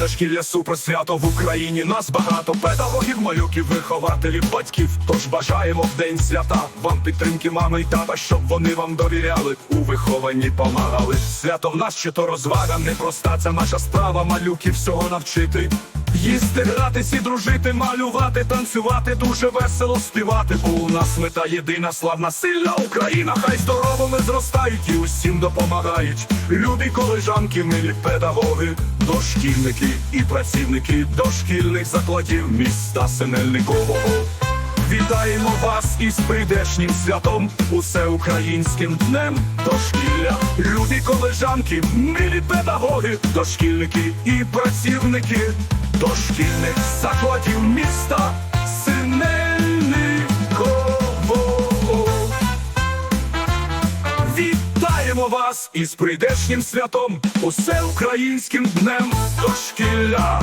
Дошкілля супросвято в Україні нас багато педагогів, малюків, вихователів, батьків. Тож бажаємо в день свята вам підтримки, мами й тата, щоб вони вам довіряли, у вихованні помагали. Свято в нас чи то розвага непроста, це наша справа, малюків всього навчити. Їсти, гратись і дружити, малювати, танцювати, дуже весело співати. Бо у нас мета єдина, славна, сильна Україна. Хай здоровими зростають і усім допомагають. Люди, колежанки, милі педагоги, дошкільники і працівники дошкільних закладів міста Синельникового. Вітаємо вас із прийдешнім святом, усеукраїнським днем дошкілля. Люди, колежанки, милі педагоги, дошкільники і працівники дошкільних закладів міста Вітаємо вас із прийдешнім святом, усе українським днем дошкілля.